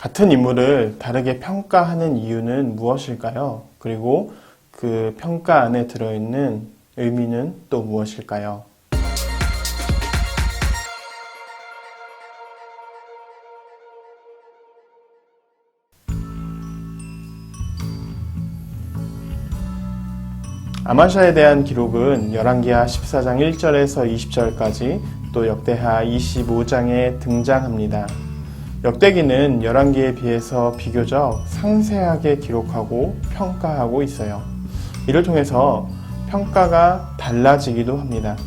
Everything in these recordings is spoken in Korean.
같은 인물을 다르게 평가하는 이유는 무엇일까요? 그리고 그 평가 안에 들어있는 의미는 또 무엇일까요? 아마샤에 대한 기록은 열왕기하 14장 1절에서 20절까지 또 역대하 25장에 등장합니다. 역대기는 열왕기에 비해서 비교적 상세하게 기록하고 평가하고 있어요. 이를 통해서 평가가 달라지기도 합니다.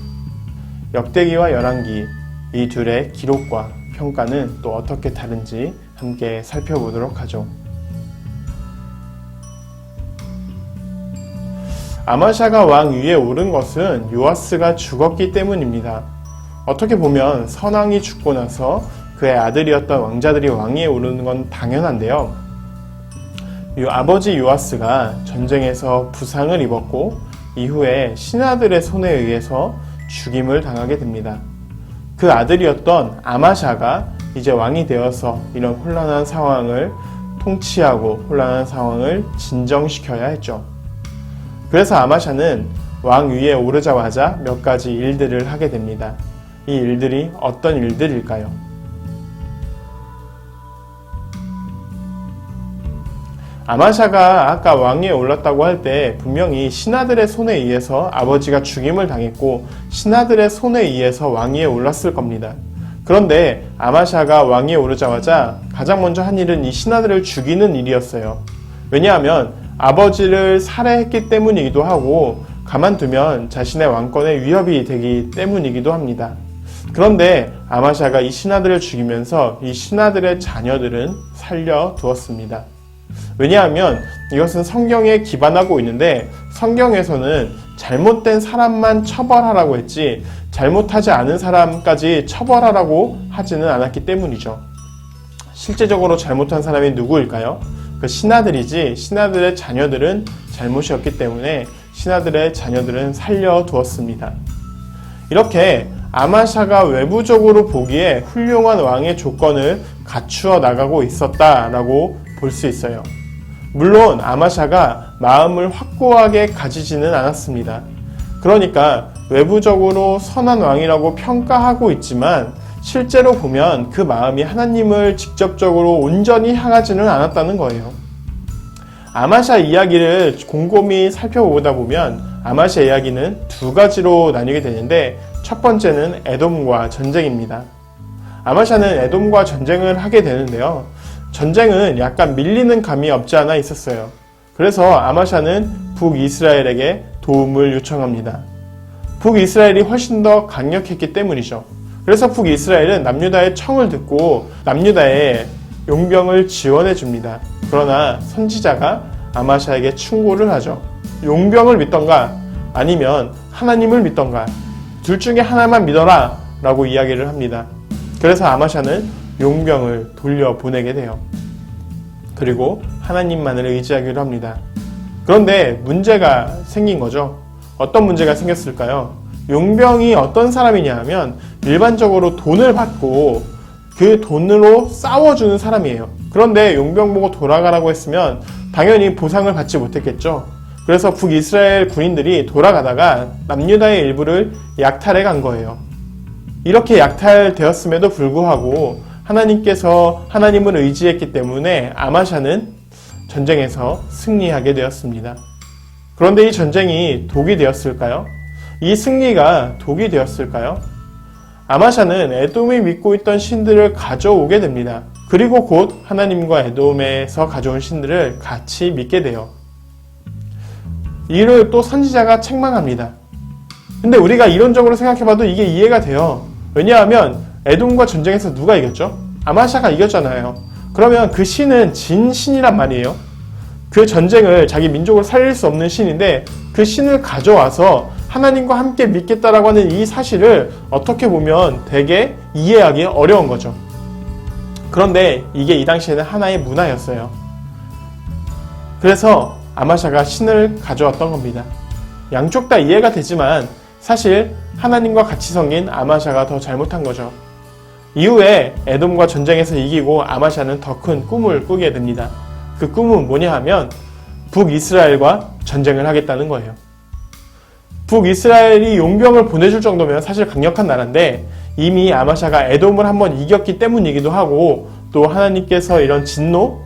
역대기와 열왕기 이 둘의 기록과 평가는 또 어떻게 다른지 함께 살펴보도록 하죠. 아마샤가 왕 위에 오른 것은 요아스가 죽었기 때문입니다. 어떻게 보면 선왕이 죽고 나서 그의 아들이었던 왕자들이 왕위에 오르는 건 당연한데요. 요 아버지 요아스가 전쟁에서 부상을 입었고 이후에 신하들의 손에 의해서 죽임을 당하게 됩니다. 그 아들이었던 아마샤가 이제 왕이 되어서 이런 혼란한 상황을 통치하고 혼란한 상황을 진정시켜야 했죠. 그래서 아마샤는 왕 위에 오르자마자 몇 가지 일들을 하게 됩니다. 이 일들이 어떤 일들일까요? 아마샤가 아까 왕위에 올랐다고 할 때 분명히 신하들의 손에 의해서 아버지가 죽임을 당했고 신하들의 손에 의해서 왕위에 올랐을 겁니다. 그런데 아마샤가 왕위에 오르자마자 가장 먼저 한 일은 이 신하들을 죽이는 일이었어요. 왜냐하면 아버지를 살해했기 때문이기도 하고 가만두면 자신의 왕권에 위협이 되기 때문이기도 합니다. 그런데 아마샤가 이 신하들을 죽이면서 이 신하들의 자녀들은 살려두었습니다. 왜냐하면 이것은 성경에 기반하고 있는데 성경에서는 잘못된 사람만 처벌하라고 했지 잘못하지 않은 사람까지 처벌하라고 하지는 않았기 때문이죠. 실제적으로 잘못한 사람이 누구일까요? 그 신하들이지 신하들의 자녀들은 잘못이었기 때문에 신하들의 자녀들은 살려두었습니다. 이렇게 아마샤가 외부적으로 보기에 훌륭한 왕의 조건을 갖추어 나가고 있었다라고 볼 수 있어요. 물론 아마샤가 마음을 확고하게 가지지는 않았습니다. 그러니까 외부적으로 선한 왕이라고 평가하고 있지만 실제로 보면 그 마음이 하나님을 직접적으로 온전히 향하지는 않았다는 거예요. 아마샤 이야기를 곰곰이 살펴보다 보면 아마샤 이야기는 두 가지로 나뉘게 되는데 첫 번째는 에돔과 전쟁입니다. 아마샤는 에돔과 전쟁을 하게 되는데요. 전쟁은 약간 밀리는 감이 없지 않아 있었어요. 그래서 아마샤는 북이스라엘에게 도움을 요청합니다. 북이스라엘이 훨씬 더 강력했기 때문이죠. 그래서 북이스라엘은 남유다의 청을 듣고 남유다에 용병을 지원해 줍니다. 그러나 선지자가 아마샤에게 충고를 하죠. 용병을 믿던가 아니면 하나님을 믿던가 둘 중에 하나만 믿어라 라고 이야기를 합니다. 그래서 아마샤는 용병을 돌려 보내게 돼요. 그리고 하나님만을 의지하기로 합니다. 그런데 문제가 생긴 거죠. 어떤 문제가 생겼을까요? 용병이 어떤 사람이냐 하면 일반적으로 돈을 받고 그 돈으로 싸워주는 사람이에요. 그런데 용병 보고 돌아가라고 했으면 당연히 보상을 받지 못했겠죠. 그래서 북이스라엘 군인들이 돌아가다가 남유다의 일부를 약탈해 간 거예요. 이렇게 약탈되었음에도 불구하고 하나님께서 하나님을 의지했기 때문에 아마샤는 전쟁에서 승리하게 되었습니다. 그런데 이 전쟁이 독이 되었을까요? 이 승리가 독이 되었을까요? 아마샤는 에돔이 믿고 있던 신들을 가져오게 됩니다. 그리고 곧 하나님과 에돔에서 가져온 신들을 같이 믿게 돼요. 이를 또 선지자가 책망합니다. 근데 우리가 이론적으로 생각해봐도 이게 이해가 돼요. 왜냐하면 에돔과 전쟁에서 누가 이겼죠? 아마샤가 이겼잖아요. 그러면 그 신은 진 신이란 말이에요. 그 전쟁을 자기 민족을 살릴 수 없는 신인데 그 신을 가져와서 하나님과 함께 믿겠다라고 하는 이 사실을 어떻게 보면 되게 이해하기 어려운 거죠. 그런데 이게 이 당시에는 하나의 문화였어요. 그래서 아마샤가 신을 가져왔던 겁니다. 양쪽 다 이해가 되지만 사실 하나님과 같이 섬긴 아마샤가 더 잘못한 거죠. 이후에 에돔과 전쟁에서 이기고 아마샤는 더 큰 꿈을 꾸게 됩니다. 그 꿈은 뭐냐 하면 북이스라엘과 전쟁을 하겠다는 거예요. 북이스라엘이 용병을 보내줄 정도면 사실 강력한 나라인데 이미 아마샤가 에돔을 한번 이겼기 때문이기도 하고 또 하나님께서 이런 진노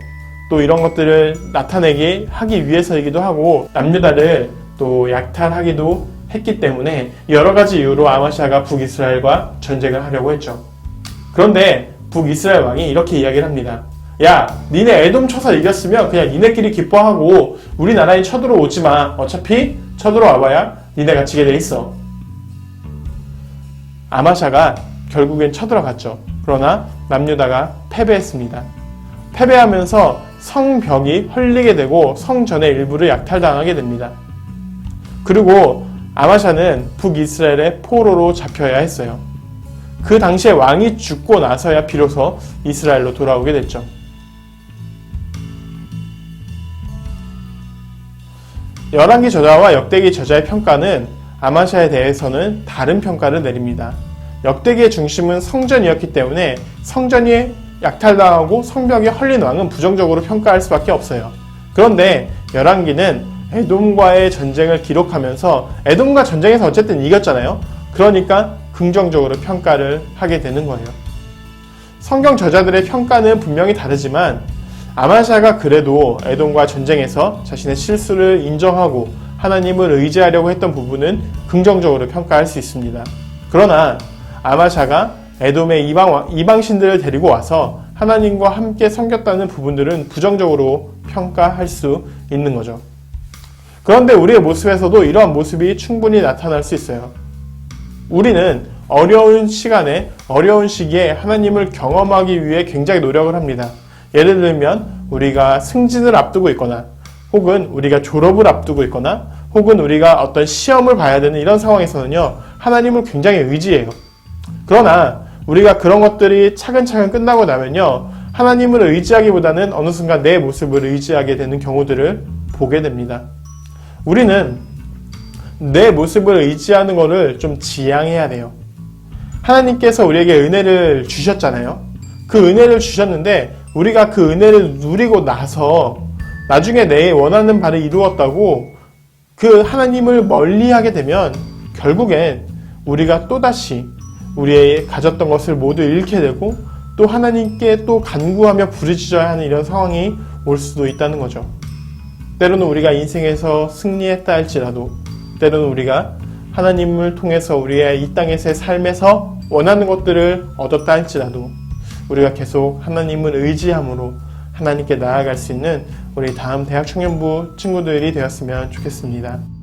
또 이런 것들을 나타내게 하기 위해서이기도 하고 남유다를 또 약탈하기도 했기 때문에 여러 가지 이유로 아마샤가 북이스라엘과 전쟁을 하려고 했죠. 그런데 북이스라엘 왕이 이렇게 이야기를 합니다. 야, 니네 에돔 쳐서 이겼으면 그냥 니네끼리 기뻐하고 우리나라에 쳐들어오지 마. 어차피 쳐들어와봐야 니네가 지게 돼 있어. 아마샤가 결국엔 쳐들어갔죠. 그러나 남유다가 패배했습니다. 패배하면서 성벽이 헐리게 되고 성전의 일부를 약탈당하게 됩니다. 그리고 아마샤는 북이스라엘의 포로로 잡혀야 했어요. 그 당시에 왕이 죽고 나서야 비로소 이스라엘로 돌아오게 됐죠. 열왕기 저자와 역대기 저자의 평가는 아마샤에 대해서는 다른 평가를 내립니다. 역대기의 중심은 성전이었기 때문에 성전이 약탈당하고 성벽이 헐린 왕은 부정적으로 평가할 수밖에 없어요. 그런데 열왕기는 에돔과의 전쟁을 기록하면서 에돔과 전쟁에서 어쨌든 이겼잖아요. 그러니까 긍정적으로 평가를 하게 되는 거예요. 성경 저자들의 평가는 분명히 다르지만 아마샤가 그래도 에돔과 전쟁에서 자신의 실수를 인정하고 하나님을 의지하려고 했던 부분은 긍정적으로 평가할 수 있습니다. 그러나 아마샤가 에돔의 이방, 이방신들을 데리고 와서 하나님과 함께 섬겼다는 부분들은 부정적으로 평가할 수 있는 거죠. 그런데 우리의 모습에서도 이러한 모습이 충분히 나타날 수 있어요. 우리는 어려운 시간에, 어려운 시기에 하나님을 경험하기 위해 굉장히 노력을 합니다. 예를 들면, 우리가 승진을 앞두고 있거나, 혹은 우리가 졸업을 앞두고 있거나, 혹은 우리가 어떤 시험을 봐야 되는 이런 상황에서는요, 하나님을 굉장히 의지해요. 그러나, 우리가 그런 것들이 차근차근 끝나고 나면요, 하나님을 의지하기보다는 어느 순간 내 모습을 의지하게 되는 경우들을 보게 됩니다. 우리는 내 모습을 의지하는 것을 좀 지양해야 돼요. 하나님께서 우리에게 은혜를 주셨잖아요. 그 은혜를 주셨는데 우리가 그 은혜를 누리고 나서 나중에 내 원하는 바를 이루었다고 그 하나님을 멀리하게 되면 결국엔 우리가 또다시 우리의 가졌던 것을 모두 잃게 되고 또 하나님께 또 간구하며 부르짖어야 하는 이런 상황이 올 수도 있다는 거죠. 때로는 우리가 인생에서 승리했다 할지라도 때로는 우리가 하나님을 통해서 우리의 이 땅에서의 삶에서 원하는 것들을 얻었다 할지라도 우리가 계속 하나님을 의지함으로 하나님께 나아갈 수 있는 우리 다음 대학 청년부 친구들이 되었으면 좋겠습니다.